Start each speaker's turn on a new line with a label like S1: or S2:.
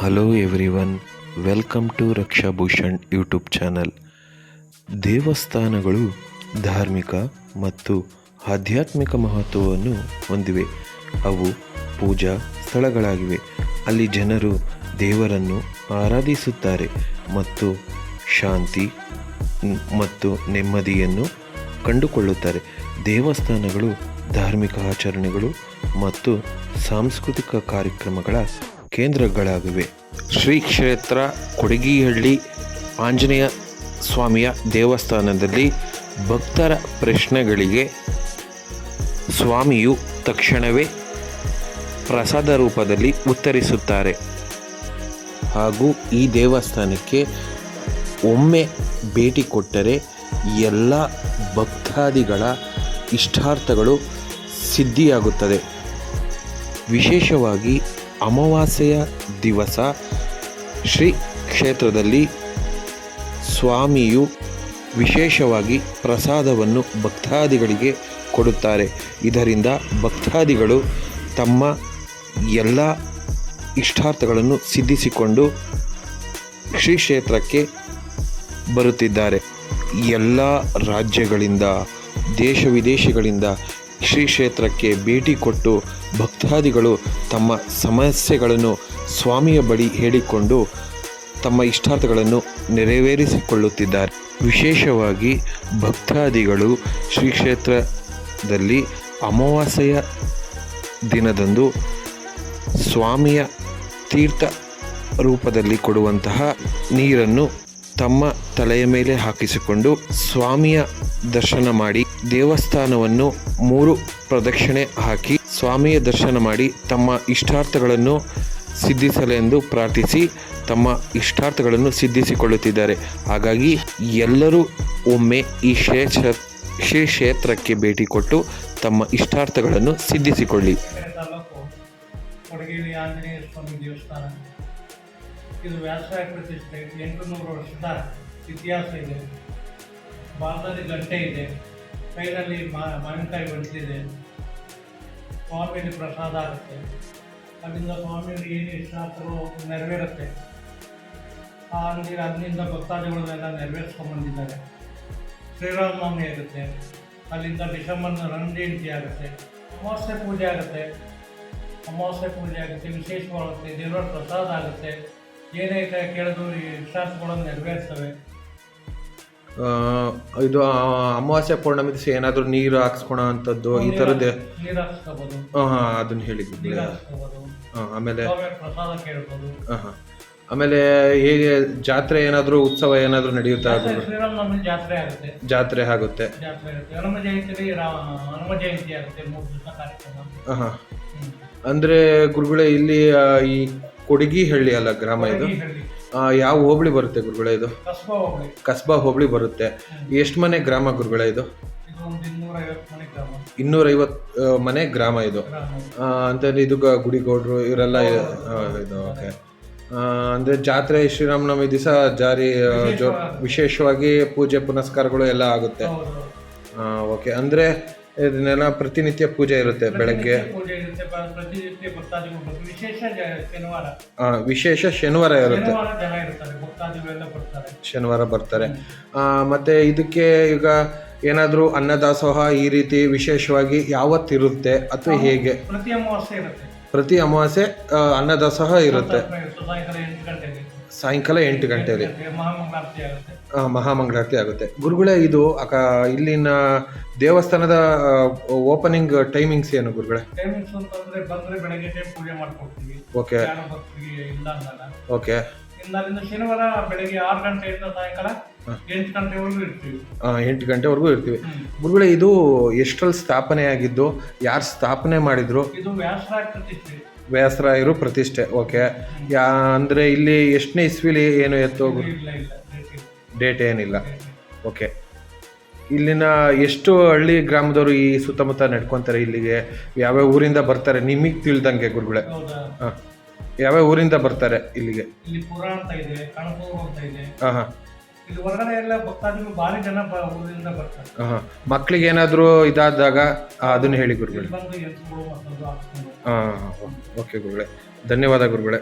S1: Hello everyone welcome to Rakshabhushan YouTube channel ದೇವಸ್ಥಾನಗಳು ಧಾರ್ಮಿಕ ಮತ್ತು ಆಧ್ಯಾತ್ಮಿಕ ಮಹತ್ವವನ್ನು ಹೊಂದಿವೆ. ಅವು ಪೂಜಾ ಸ್ಥಳಗಳಾಗಿವೆ. ಅಲ್ಲಿ ಜನರು ದೇವರನ್ನು ಆರಾಧಿಸುತ್ತಾರೆ ಮತ್ತು ಶಾಂತಿ ಮತ್ತು ನೆಮ್ಮದಿಯನ್ನು ಕಂಡುಕೊಳ್ಳುತ್ತಾರೆ. ದೇವಸ್ಥಾನಗಳು ಧಾರ್ಮಿಕ ಆಚರಣೆಗಳು ಮತ್ತು ಸಾಂಸ್ಕೃತಿಕ ಕಾರ್ಯಕ್ರಮಗಳ ಕೇಂದ್ರಗಳಾಗಿವೆ. ಶ್ರೀ ಕ್ಷೇತ್ರ ಕೊಡಗಿಹಳ್ಳಿ ಆಂಜನೇಯ ಸ್ವಾಮಿಯ ದೇವಸ್ಥಾನದಲ್ಲಿ ಭಕ್ತರ ಪ್ರಶ್ನೆಗಳಿಗೆ ಸ್ವಾಮಿಯು ತಕ್ಷಣವೇ ಪ್ರಸಾದ ರೂಪದಲ್ಲಿ ಉತ್ತರಿಸುತ್ತಾರೆ. ಹಾಗೂ ಈ ದೇವಸ್ಥಾನಕ್ಕೆ ಒಮ್ಮೆ ಭೇಟಿ ಕೊಟ್ಟರೆ ಎಲ್ಲ ಭಕ್ತಾದಿಗಳ ಇಷ್ಟಾರ್ಥಗಳು ಸಿದ್ಧಿಯಾಗುತ್ತದೆ. ವಿಶೇಷವಾಗಿ ಅಮಾವಾಸ್ಯೆಯ ದಿವಸ ಶ್ರೀ ಕ್ಷೇತ್ರದಲ್ಲಿ ಸ್ವಾಮಿಯು ವಿಶೇಷವಾಗಿ ಪ್ರಸಾದವನ್ನು ಭಕ್ತಾದಿಗಳಿಗೆ ಕೊಡುತ್ತಾರೆ. ಇದರಿಂದ ಭಕ್ತಾದಿಗಳು ತಮ್ಮ ಎಲ್ಲ ಇಷ್ಟಾರ್ಥಗಳನ್ನು ಸಿದ್ಧಿಸಿಕೊಂಡು ಶ್ರೀ ಕ್ಷೇತ್ರಕ್ಕೆ ಬರುತ್ತಿದ್ದಾರೆ. ಎಲ್ಲ ರಾಜ್ಯಗಳಿಂದ, ದೇಶ ವಿದೇಶಗಳಿಂದ ಶ್ರೀ ಕ್ಷೇತ್ರಕ್ಕೆ ಭೇಟಿ ಕೊಟ್ಟು ಭಕ್ತಾದಿಗಳು ತಮ್ಮ ಸಮಸ್ಯೆಗಳನ್ನು ಸ್ವಾಮಿಯ ಬಳಿ ಹೇಳಿಕೊಂಡು ತಮ್ಮ ಇಷ್ಟಾರ್ಥಗಳನ್ನು ನೆರವೇರಿಸಿಕೊಳ್ಳುತ್ತಿದ್ದಾರೆ. ವಿಶೇಷವಾಗಿ ಭಕ್ತಾದಿಗಳು ಶ್ರೀ ಕ್ಷೇತ್ರದಲ್ಲಿ ಅಮಾವಾಸ್ಯೆಯ ದಿನದಂದು ಸ್ವಾಮಿಯ ತೀರ್ಥ ರೂಪದಲ್ಲಿ ಕೊಡುವಂತಹ ನೀರನ್ನು ತಮ್ಮ ತಲೆಯ ಮೇಲೆ ಹಾಕಿಸಿಕೊಂಡು ಸ್ವಾಮಿಯ ದರ್ಶನ ಮಾಡಿ ದೇವಸ್ಥಾನವನ್ನು ಮೂರು ಪ್ರದಕ್ಷಿಣೆ ಹಾಕಿ ಸ್ವಾಮಿಯ ದರ್ಶನ ಮಾಡಿ ತಮ್ಮ ಇಷ್ಟಾರ್ಥಗಳನ್ನು ಸಿದ್ಧಿಸಲೆಂದು ಪ್ರಾರ್ಥಿಸಿ ತಮ್ಮ ಇಷ್ಟಾರ್ಥಗಳನ್ನು ಸಿದ್ಧಿಸಿಕೊಳ್ಳುತ್ತಿದ್ದಾರೆ. ಹಾಗಾಗಿ ಎಲ್ಲರೂ ಒಮ್ಮೆ ಈ ಶ್ರೀ ಕ್ಷೇತ್ರಕ್ಕೆ ಭೇಟಿ ಕೊಟ್ಟು ತಮ್ಮ ಇಷ್ಟಾರ್ಥಗಳನ್ನು ಸಿದ್ಧಿಸಿಕೊಳ್ಳಿ.
S2: ಇದು ವ್ಯಾಸರಾಯ ಪ್ರತಿಷ್ಠೆ ವರ್ಷದ ಇತಿಹಾಸ ಇದೆ. ಭಾರತದಲ್ಲಿ ಗಂಟೆ ಇದೆ. ಕೈನಲ್ಲಿ ಮಾವಿನಕಾಯಿ ಸ್ವಾಮಿಯಲ್ಲಿ ಪ್ರಸಾದ ಆಗುತ್ತೆ. ಅಲ್ಲಿಂದ ಸ್ವಾಮಿಯಲ್ಲಿ ಏನು ಇಷ್ಟಾರ್ಥಗಳು ನೆರವೇರುತ್ತೆ. ಆ ಅಲ್ಲಿ ಅಲ್ಲಿಂದ ಭಕ್ತಾದಿಗಳನ್ನೆಲ್ಲ ನೆರವೇರಿಸ್ಕೊಂಡ್ಬಂದಿದ್ದಾರೆ ಶ್ರೀರಾಮನವಮಿ ಆಗುತ್ತೆ. ಅಲ್ಲಿಂದ ಡಿಸೆಂಬರ್ನ ರನ್ ಜಯಂತಿ ಆಗುತ್ತೆ. ಅಮಾವಾಸ್ಯೆ ಪೂಜೆ ಆಗುತ್ತೆ. ಅಮಾವಾಸ್ಯೆ ಪೂಜೆ ಆಗುತ್ತೆ ವಿಶೇಷವಾಗುತ್ತೆ ದೇವರ ಪ್ರಸಾದ ಆಗುತ್ತೆ. ಏನೈತೆ ಕೇಳಿದ್ರು ಈ ಇಷ್ಟಾರ್ಥಗಳನ್ನು ನೆರವೇರ್ತವೆ
S3: ಆ, ಇದು ಅಮಾವಾಸ್ಯ ಪೌರ್ಣಮಿ ದಿವಸ ಏನಾದರೂ ನೀರು ಹಾಕ್ಸ್ಕೊಳೋ ಅಂಥದ್ದು ಈ ಥರದ್ದು. ಹಾಂ ಹಾಂ ಅದನ್ನು ಹೇಳಿದ್ವಿ. ಹಾಂ ಆಮೇಲೆ ಹಾಂ ಹಾಂ. ಆಮೇಲೆ ಹೇಗೆ ಜಾತ್ರೆ ಏನಾದರೂ ಉತ್ಸವ ಏನಾದರೂ ನಡೆಯುತ್ತಾ
S2: ಜಾತ್ರೆ ಆಗುತ್ತೆ.
S3: ಹಾಂ. ಹಾಂ ಅಂದರೆ ಗುರುಗಳೇ ಇಲ್ಲಿ ಈ ಕೊಡಗಿ ಹಳ್ಳಿ ಅಲ್ಲ ಗ್ರಾಮ ಇದು? ಆ, ಯಾವ ಹೋಬಳಿ ಬರುತ್ತೆ ಗುರುಗಳೇ ಇದು?
S2: ಕಸ್ಬಾ
S3: ಹೋಬಳಿ. ಬರುತ್ತೆ. ಎಷ್ಟು ಮನೆ ಗ್ರಾಮ ಗುರುಗಳೇ ಇದು?
S2: ಇದು ಒಂದು ಮನೆ ಗ್ರಾಮ.
S3: ಇನ್ನೂರೈವತ್ತು ಮನೆ ಗ್ರಾಮ ಇದು.
S2: ಗ್ರಾಮ
S3: ಆ, ಅಂತಂದ್ರೆ ಇದು ಗ- ಗುಡಿಗೌಡ್ರು ಇವರೆಲ್ಲ ಇ- ಆ, ಇದು ಓಕೆ. ಅಂದರೆ ಜಾತ್ರೆ ಶ್ರೀರಾಮನವಮಿ ದಿವಸ ಜಾರಿ ಆ, ಜೋ ವಿಶೇಷವಾಗಿ. ಪೂಜೆ ಪುನಸ್ಕಾರಗಳು ಎಲ್ಲ ಆಗುತ್ತೆ.
S2: ಹೌದು.
S3: ಓಕೆ. ಅಂದ್ರೆ ಇದನ್ನೆಲ್ಲ ಪ್ರತಿನಿತ್ಯ ಪೂಜೆ ಇರುತ್ತೆ ಬೆಳಗ್ಗೆ.
S2: ಪೂಜೆ ಇರುತ್ತೆ ಬ- ಪ್ರತಿನಿತ್ಯ ಭಕ್ತಾದಿಗಳು ಬರ್ತಾರೆ. ವಿಶೇಷ ಜ- ಶನಿವಾರ.
S3: ಆ, ವಿಶೇಷ ಶನಿವಾರ ಇರುತ್ತೆ.
S2: ಶನಿವಾರ ಜನ ಇರ್ತಾರೆ ಭಕ್ತಾದಿಗಳೆಲ್ಲ ಬರ್ತಾರೆ.
S3: ಶನಿವಾರ ಬರ್ತಾರೆ. ಆ, ಮತ್ತೆ ಇದಕ್ಕೆ ಈಗ ಏನಾದರೂ ಅನ್ನದಾಸೋಹ ಈ ರೀತಿ ವಿಶೇಷವಾಗಿ ಯಾವತ್ತಿರುತ್ತೆ ಅಥವಾ ಹೇಗೆ?
S2: ಪ್ರತಿ ಅಮಾವಾಸ್ಯೆ ಇರುತ್ತೆ.
S3: ಪ್ರತಿ ಅಮಾವಾಸ್ಯೆ ಅನ್ನದ ಅನ್ನದಾಸೋಹ ಇರುತ್ತೆ.
S2: ಸಾಯಂಕಾಲ ಎಂಟು
S3: ಗಂಟೆಯಲ್ಲಿ.
S2: ಮಹಾಮಂಗಳಾರತಿ ಆಗುತ್ತೆ.
S3: ಗುರುಗಳೇ ಇದು ಅಕ ಇಲ್ಲಿನ ದೇವಸ್ಥಾನದ ಓಪನಿಂಗ್ ಟೈಮಿಂಗ್ಸ್ ಏನು ಗುರುಗಳೇ? ಓಕೆ ಓಕೆ
S2: ಶನಿವಾರ ಬೆಳಗ್ಗೆ ಆರು ಗಂಟೆಯಿಂದ ಸಾಯಂಕಾಲ ಎಂಟು ಗಂಟೆವರೆಗೂ ಇರ್ತೀವಿ.
S3: ಎಂಟು ಗಂಟೆವರೆಗೂ ಇರ್ತೀವಿ. ಗುರುಗಳೇ ಇದು ಎಷ್ಟರಲ್ಲಿ ಸ್ಥಾಪನೆ ಆಗಿದ್ದು ಯಾರು ಸ್ಥಾಪನೆ ಮಾಡಿದ್ರು?
S2: ಇದು ವ್ಯಾಸರಾಯ ಪ್ರತಿಷ್ಠೆ.
S3: ವ್ಯಾಸರಾಯರು ಪ್ರತಿಷ್ಠೆ ಓಕೆ. ಯಾ ಅಂದರೆ ಇಲ್ಲಿ ಎಷ್ಟನೇ ಇಸ್ವಿಲಿ ಏನು ಎತ್ತು
S2: ಇಲ್ಲ ಇಲ್ಲ
S3: ಡೇಟ್ ಏನಿಲ್ಲ. ಓಕೆ. ಇಲ್ಲಿನ ಎಷ್ಟು ಹಳ್ಳಿ ಗ್ರಾಮದವರು ಈ ಸುತ್ತಮುತ್ತ ನಡ್ಕೊತಾರೆ ಇಲ್ಲಿಗೆ? ಯಾವ್ಯಾವ ಊರಿಂದ ಬರ್ತಾರೆ? ನಿಮಗೆ ತಿಳಿದಂಗೆ ಗುರುಗಳೇ.
S2: ಹೌದಾ?
S3: ಹಾಂ. ಯಾವ್ಯಾವ ಊರಿಂದ ಬರ್ತಾರೆ ಇಲ್ಲಿಗೆ?
S2: ಇಲ್ಲಿ ಪುರ ಅಂತ ಇದೆ ಕಣಸೂರು ಅಂತ ಇದೆ.
S3: ಹಾಂ ಹಾಂ
S2: ಇಲ್ಲಿ ಹೊರಗಡೆ ಎಲ್ಲ ಭಕ್ತಾದಿಗಳು ಭಾರಿ ಜನ ಬ- ಊರಿಂದ ಬರ್ತಾರೆ.
S3: ಮಕ್ಕಳಿಗೆ ಮಕ್ಳಿಗೆ ಏನಾದರೂ ಇದಾದಾಗ ಆ, ಅದನ್ನು ಹೇಳಿ ಗುರುಗಳೇ.
S2: ಇಲ್ಲಿ ಬಂದು
S3: ಓಕೆ ಗುರುಗಳೇ. ಧನ್ಯವಾದ ಗುರುಗಳೇ.